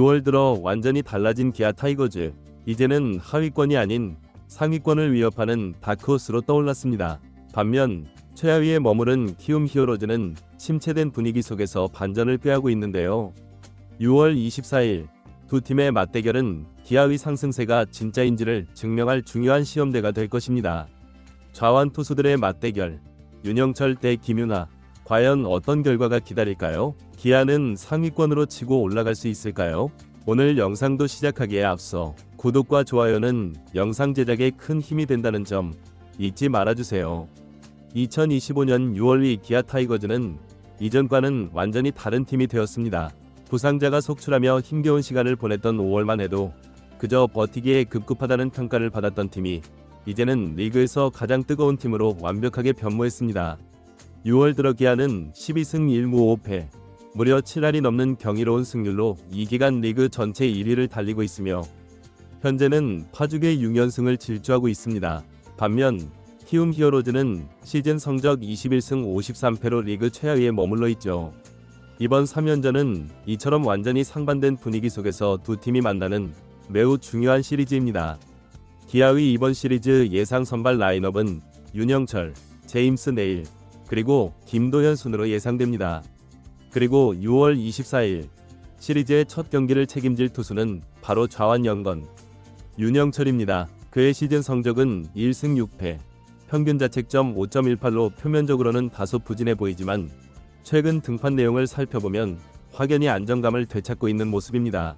6월 들어 완전히 달라진 기아 타이거즈. 이제는 하위권이 아닌 상위권을 위협하는 다크호스로 떠올랐습니다. 반면 최하위에 머무른 키움 히어로즈는 침체된 분위기 속에서 반전을 꾀하고 있는데요. 6월 24일 두 팀의 맞대결은 기아의 상승세가 진짜인지를 증명할 중요한 시험대가 될 것입니다. 좌완 투수들의 맞대결 윤영철 대 김윤아 과연 어떤 결과가 기다릴까요? 기아는 상위권으로 치고 올라갈 수 있을까요? 오늘 영상도 시작하기에 앞서 구독과 좋아요는 영상 제작에 큰 힘이 된다는 점 잊지 말아주세요. 2025년 6월 2 기아 타이거즈는 이전과는 완전히 다른 팀이 되었습니다. 부상자가 속출하며 힘겨운 시간을 보냈던 5월만 해도 그저 버티기에 급급하다는 평가를 받았던 팀이 이제는 리그에서 가장 뜨거운 팀으로 완벽하게 변모했습니다. 6월 들어 기아는 12승 1무 5패, 무려 7할이 넘는 경이로운 승률로 이 기간 리그 전체 1위를 달리고 있으며 현재는 파죽의 6연승을 질주하고 있습니다. 반면 키움 히어로즈는 시즌 성적 21승 53패로 리그 최하위에 머물러 있죠. 이번 3연전은 이처럼 완전히 상반된 분위기 속에서 두 팀이 만나는 매우 중요한 시리즈입니다. 기아의 이번 시리즈 예상 선발 라인업은 윤영철, 제임스 네일, 그리고 김도현 순으로 예상됩니다. 그리고 6월 24일 시리즈의 첫 경기를 책임질 투수는 바로 좌완 연건 윤영철입니다. 그의 시즌 성적은 1승 6패, 평균 자책점 5.18로 표면적으로는 다소 부진해 보이지만 최근 등판 내용을 살펴보면 확연히 안정감을 되찾고 있는 모습입니다.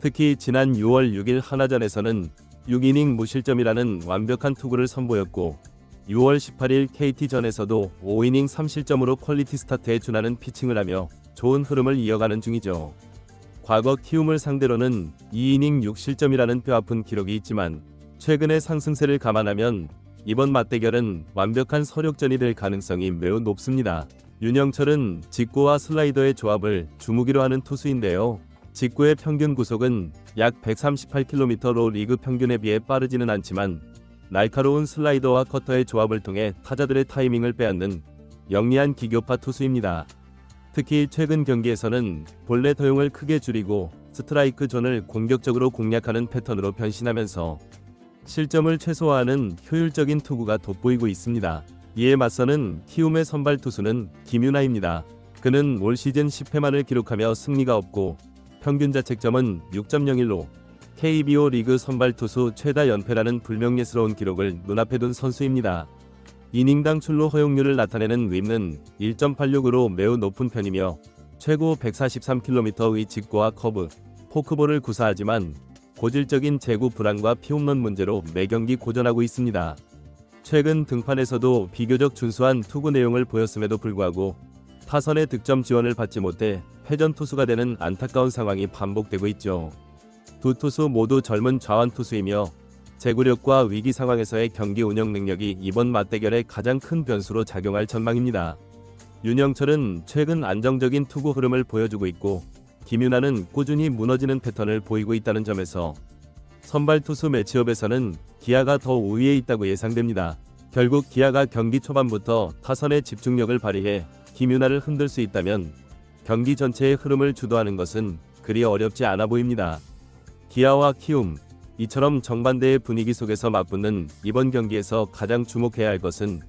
특히 지난 6월 6일 하나전에서는 6이닝 무실점이라는 완벽한 투구를 선보였고 6월 18일 KT전에서도 5이닝 3실점으로 퀄리티 스타트에 준하는 피칭을 하며 좋은 흐름을 이어가는 중이죠. 과거 키움을 상대로는 2이닝 6실점이라는 뼈아픈 기록이 있지만 최근의 상승세를 감안하면 이번 맞대결은 완벽한 서력전이 될 가능성이 매우 높습니다. 윤영철은 직구와 슬라이더의 조합을 주무기로 하는 투수인데요. 직구의 평균 구속은 약 138km로 리그 평균에 비해 빠르지는 않지만 날카로운 슬라이더와 커터의 조합을 통해 타자들의 타이밍을 빼앗는 영리한 기교파 투수입니다. 특히 최근 경기에서는 본래 도용을 크게 줄이고 스트라이크 존을 공격적으로 공략하는 패턴으로 변신하면서 실점을 최소화하는 효율적인 투구가 돋보이고 있습니다. 이에 맞서는 키움의 선발 투수는 김윤아입니다. 그는 올 시즌 10회만을 기록하며 승리가 없고 평균 자책점은 6.01로 KBO 리그 선발 투수 최다 연패라는 불명예스러운 기록을 눈앞에 둔 선수입니다. 이닝당 출루 허용률을 나타내는 윕는 1.86으로 매우 높은 편이며 최고 143km의 직구와 커브, 포크볼을 구사하지만 고질적인 제구 불안과 피홈런 문제로 매경기 고전하고 있습니다. 최근 등판에서도 비교적 준수한 투구 내용을 보였음에도 불구하고 타선의 득점 지원을 받지 못해 회전 투수가 되는 안타까운 상황이 반복되고 있죠. 두 투수 모두 젊은 좌완 투수이며 제구력과 위기 상황에서의 경기 운영 능력이 이번 맞대결의 가장 큰 변수로 작용할 전망입니다. 윤영철은 최근 안정적인 투구 흐름을 보여주고 있고 김윤아는 꾸준히 무너지는 패턴을 보이고 있다는 점에서 선발 투수 매치업에서는 기아가 더 우위에 있다고 예상됩니다. 결국 기아가 경기 초반부터 타선의 집중력을 발휘해 김윤아를 흔들 수 있다면 경기 전체의 흐름을 주도하는 것은 그리 어렵지 않아 보입니다. 기아와 키움 이처럼 정반대의 분위기 속에서 맞붙는 이번 경기에서 가장 주목해야 할 것은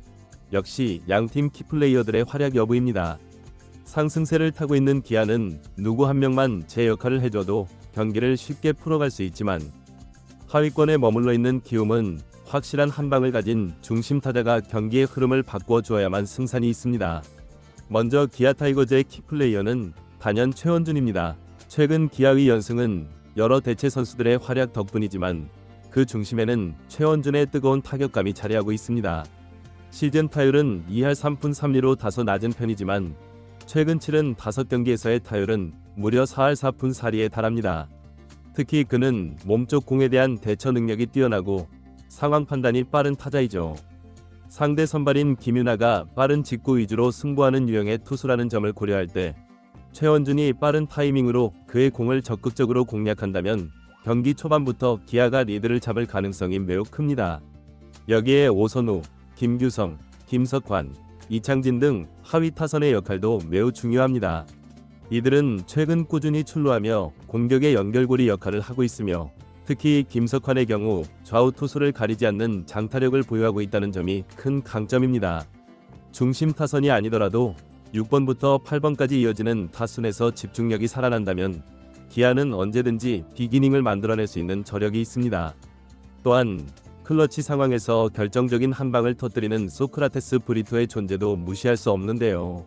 역시 양팀 키플레이어들의 활약 여부입니다. 상승세를 타고 있는 기아는 누구 한 명만 제 역할을 해줘도 경기를 쉽게 풀어갈 수 있지만 하위권에 머물러 있는 키움은 확실한 한 방을 가진 중심 타자가 경기의 흐름을 바꾸어 주어야만 승산이 있습니다. 먼저 기아 타이거즈의 키플레이어는 단연 최원준입니다. 최근 기아의 연승은 여러 대체 선수들의 활약 덕분이지만 그 중심에는 최원준의 뜨거운 타격감이 자리하고 있습니다. 시즌 타율은 2할 3푼 3리로 다소 낮은 편이지만 최근 치른 5경기에서의 타율은 무려 4할 4푼 4리에 달합니다. 특히 그는 몸쪽 공에 대한 대처 능력이 뛰어나고 상황 판단이 빠른 타자이죠. 상대 선발인 김윤아가 빠른 직구 위주로 승부하는 유형의 투수라는 점을 고려할 때 최원준이 빠른 타이밍으로 그의 공을 적극적으로 공략한다면 경기 초반부터 기아가 리드를 잡을 가능성이 매우 큽니다. 여기에 오선우, 김규성, 김석환, 이창진 등 하위 타선의 역할도 매우 중요합니다. 이들은 최근 꾸준히 출루하며 공격의 연결고리 역할을 하고 있으며 특히 김석환의 경우 좌우 투수를 가리지 않는 장타력을 보유하고 있다는 점이 큰 강점입니다. 중심 타선이 아니더라도 6번부터 8번까지 이어지는 타순에서 집중력이 살아난다면 기아는 언제든지 비기닝을 만들어낼 수 있는 저력이 있습니다. 또한 클러치 상황에서 결정적인 한 방을 터뜨리는 소크라테스 브리토의 존재도 무시할 수 없는데요.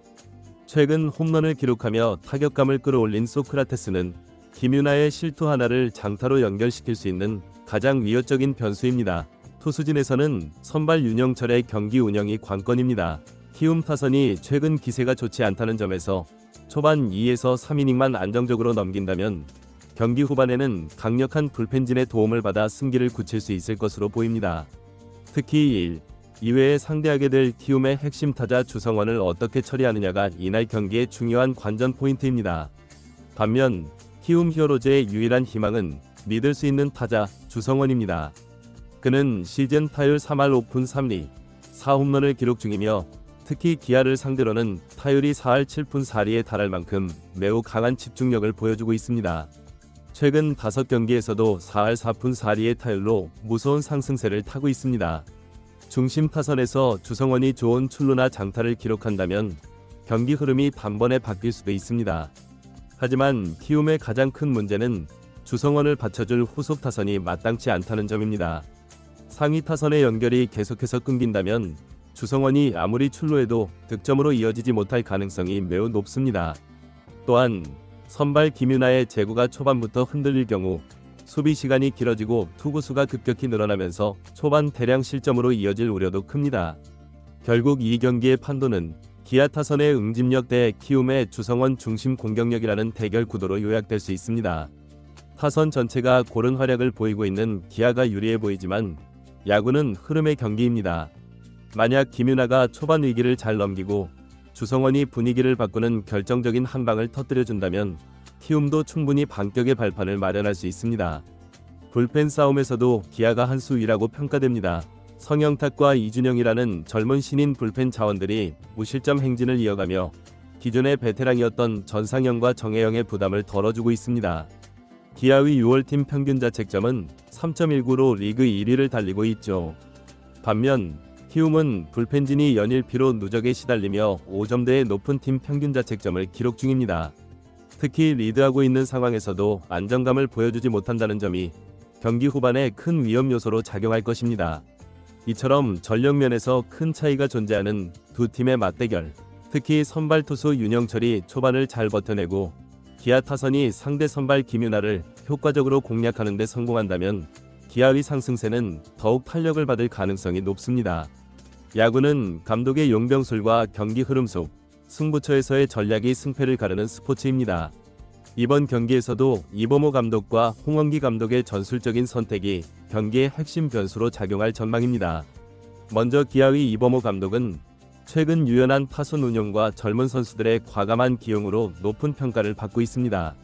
최근 홈런을 기록하며 타격감을 끌어올린 소크라테스는 김윤아의 실투 하나를 장타로 연결시킬 수 있는 가장 위협적인 변수입니다. 투수진에서는 선발 윤영철의 경기 운영이 관건입니다. 키움 타선이 최근 기세가 좋지 않다는 점에서 초반 2에서 3이닝만 안정적으로 넘긴다면 경기 후반에는 강력한 불펜진의 도움을 받아 승기를 굳힐 수 있을 것으로 보입니다. 특히 1, 2회에 상대하게 될 키움의 핵심 타자 주성원을 어떻게 처리하느냐가 이날 경기의 중요한 관전 포인트입니다. 반면 키움 히어로즈의 유일한 희망은 믿을 수 있는 타자 주성원입니다. 그는 시즌 타율 3할 5푼 3리 4홈런을 기록 중이며 특히 기아를 상대로는 타율이 4할 7푼 4리에 달할 만큼 매우 강한 집중력을 보여주고 있습니다. 최근 5경기에서도 4할 4푼 4리의 타율로 무서운 상승세를 타고 있습니다. 중심 타선에서 주성원이 좋은 출루나 장타를 기록한다면 경기 흐름이 단번에 바뀔 수도 있습니다. 하지만 키움의 가장 큰 문제는 주성원을 받쳐줄 후속 타선이 마땅치 않다는 점입니다. 상위 타선의 연결이 계속해서 끊긴다면 주성원이 아무리 출루해도 득점으로 이어지지 못할 가능성이 매우 높습니다. 또한 선발 김윤아의 제구가 초반부터 흔들릴 경우 수비 시간이 길어지고 투구수가 급격히 늘어나면서 초반 대량 실점으로 이어질 우려도 큽니다. 결국 이 경기의 판도는 기아 타선의 응집력 대 키움의 주성원 중심 공격력이라는 대결 구도로 요약될 수 있습니다. 타선 전체가 고른 활약을 보이고 있는 기아가 유리해 보이지만 야구는 흐름의 경기입니다. 만약 김윤아가 초반 위기를 잘 넘기고 주성원이 분위기를 바꾸는 결정적인 한 방을 터뜨려준다면 키움도 충분히 반격의 발판을 마련할 수 있습니다. 불펜 싸움에서도 기아가 한 수 위라고 평가됩니다. 성영탁과 이준영이라는 젊은 신인 불펜 자원들이 무실점 행진을 이어가며 기존의 베테랑이었던 전상영과 정혜영의 부담을 덜어주고 있습니다. 기아의 6월팀 평균 자책점은 3.19로 리그 1위를 달리고 있죠. 반면 키움은 불펜진이 연일 피로 누적에 시달리며 5점대의 높은 팀 평균 자책점을 기록 중입니다. 특히 리드하고 있는 상황에서도 안정감을 보여주지 못한다는 점이 경기 후반에 큰 위험 요소로 작용할 것입니다. 이처럼 전력 면에서 큰 차이가 존재하는 두 팀의 맞대결. 특히 선발 투수 윤영철이 초반을 잘 버텨내고 기아 타선이 상대 선발 김윤아를 효과적으로 공략하는 데 성공한다면 기아의 상승세는 더욱 탄력을 받을 가능성이 높습니다. 야구는 감독의 용병술과 경기 흐름 속 승부처에서의 전략이 승패를 가르는 스포츠입니다. 이번 경기에서도 이범호 감독과 홍원기 감독의 전술적인 선택이 경기의 핵심 변수로 작용할 전망입니다. 먼저 기아의 이범호 감독은 최근 유연한 타선 운영과 젊은 선수들의 과감한 기용으로 높은 평가를 받고 있습니다.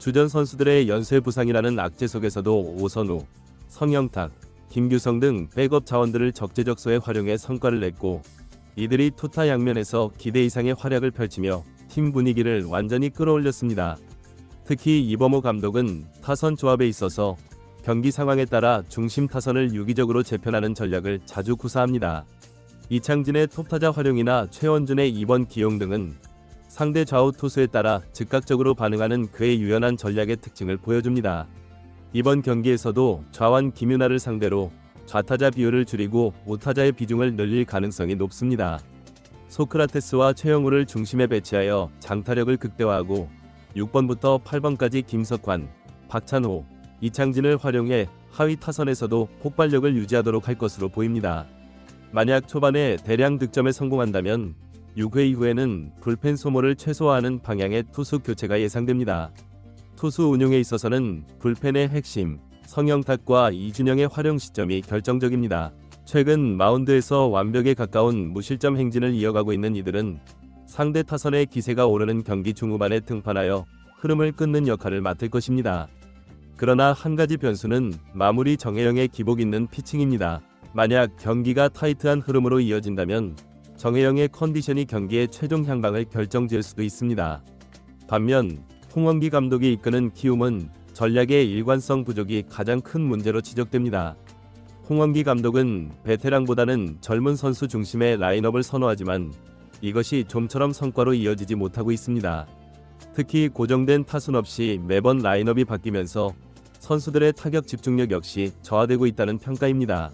주전 선수들의 연쇄 부상이라는 악재 속에서도 오선우, 성영탁, 김규성 등 백업 자원들을 적재적소에 활용해 성과를 냈고 이들이 투타 양면에서 기대 이상의 활약을 펼치며 팀 분위기를 완전히 끌어올렸습니다. 특히 이범호 감독은 타선 조합에 있어서 경기 상황에 따라 중심 타선을 유기적으로 재편하는 전략을 자주 구사합니다. 이창진의 톱타자 활용이나 최원준의 2번 기용 등은 상대 좌우 투수에 따라 즉각적으로 반응하는 그의 유연한 전략의 특징을 보여줍니다. 이번 경기에서도 좌완 김윤아를 상대로 좌타자 비율을 줄이고 우타자의 비중을 늘릴 가능성이 높습니다. 소크라테스와 최영우를 중심에 배치하여 장타력을 극대화하고 6번부터 8번까지 김석환, 박찬호, 이창진을 활용해 하위 타선에서도 폭발력을 유지하도록 할 것으로 보입니다. 만약 초반에 대량 득점에 성공한다면 6회 이후에는 불펜 소모를 최소화하는 방향의 투수 교체가 예상됩니다. 투수 운용에 있어서는 불펜의 핵심, 성영탁과 이준영의 활용 시점이 결정적입니다. 최근 마운드에서 완벽에 가까운 무실점 행진을 이어가고 있는 이들은 상대 타선의 기세가 오르는 경기 중후반에 등판하여 흐름을 끊는 역할을 맡을 것입니다. 그러나 한 가지 변수는 마무리 정혜영의 기복 있는 피칭입니다. 만약 경기가 타이트한 흐름으로 이어진다면 정혜영의 컨디션이 경기의 최종 향방을 결정지을 수도 있습니다. 반면 홍원기 감독이 이끄는 키움은 전략의 일관성 부족이 가장 큰 문제로 지적됩니다. 홍원기 감독은 베테랑보다는 젊은 선수 중심의 라인업을 선호하지만 이것이 좀처럼 성과로 이어지지 못하고 있습니다. 특히 고정된 타순 없이 매번 라인업이 바뀌면서 선수들의 타격 집중력 역시 저하되고 있다는 평가입니다.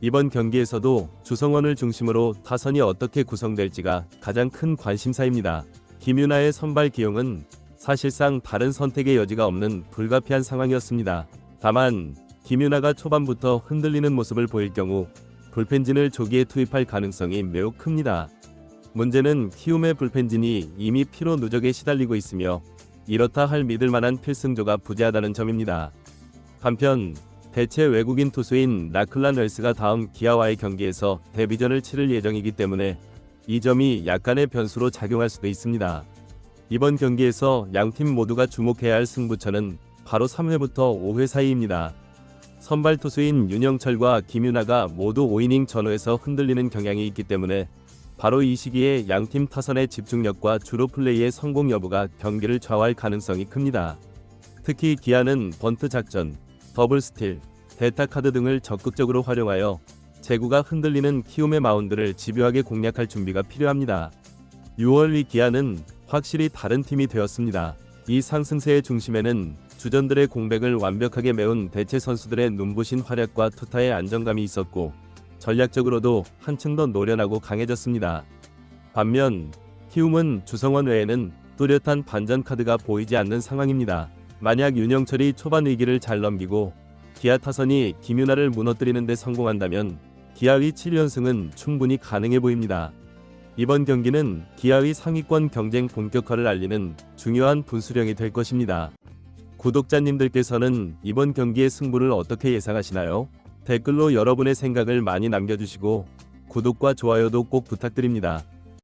이번 경기에서도 주성원을 중심으로 타선이 어떻게 구성될지가 가장 큰 관심사입니다. 김윤아의 선발 기용은 사실상 다른 선택의 여지가 없는 불가피한 상황이었습니다. 다만 김윤아가 초반부터 흔들리는 모습을 보일 경우 불펜진을 조기에 투입할 가능성이 매우 큽니다. 문제는 키움의 불펜진이 이미 피로 누적에 시달리고 있으며 이렇다 할 믿을 만한 필승조가 부재하다는 점입니다. 한편 대체 외국인 투수인 라클란 웰스가 다음 기아와의 경기에서 데뷔전을 치를 예정이기 때문에 이 점이 약간의 변수로 작용할 수도 있습니다. 이번 경기에서 양팀 모두가 주목해야 할 승부처는 바로 3회부터 5회 사이입니다. 선발 투수인 윤영철과 김윤아가 모두 5이닝 전후에서 흔들리는 경향이 있기 때문에 바로 이 시기에 양팀 타선의 집중력과 주로 플레이의 성공 여부가 경기를 좌우할 가능성이 큽니다. 특히 기아는 번트 작전, 더블 스틸, 대타 카드 등을 적극적으로 활용하여 제구가 흔들리는 키움의 마운드를 집요하게 공략할 준비가 필요합니다. 6월 이 기아는 확실히 다른 팀이 되었습니다. 이 상승세의 중심에는 주전들의 공백을 완벽하게 메운 대체 선수들의 눈부신 활약과 투타의 안정감이 있었고 전략적으로도 한층 더 노련하고 강해졌습니다. 반면 키움은 주성원 외에는 뚜렷한 반전 카드가 보이지 않는 상황입니다. 만약 윤영철이 초반 위기를 잘 넘기고 기아 타선이 김윤아를 무너뜨리는 데 성공한다면 기아의 7연승은 충분히 가능해 보입니다. 이번 경기는 기아의 상위권 경쟁 본격화를 알리는 중요한 분수령이 될 것입니다. 구독자님들께서는 이번 경기의 승부를 어떻게 예상하시나요? 댓글로 여러분의 생각을 많이 남겨주시고 구독과 좋아요도 꼭 부탁드립니다.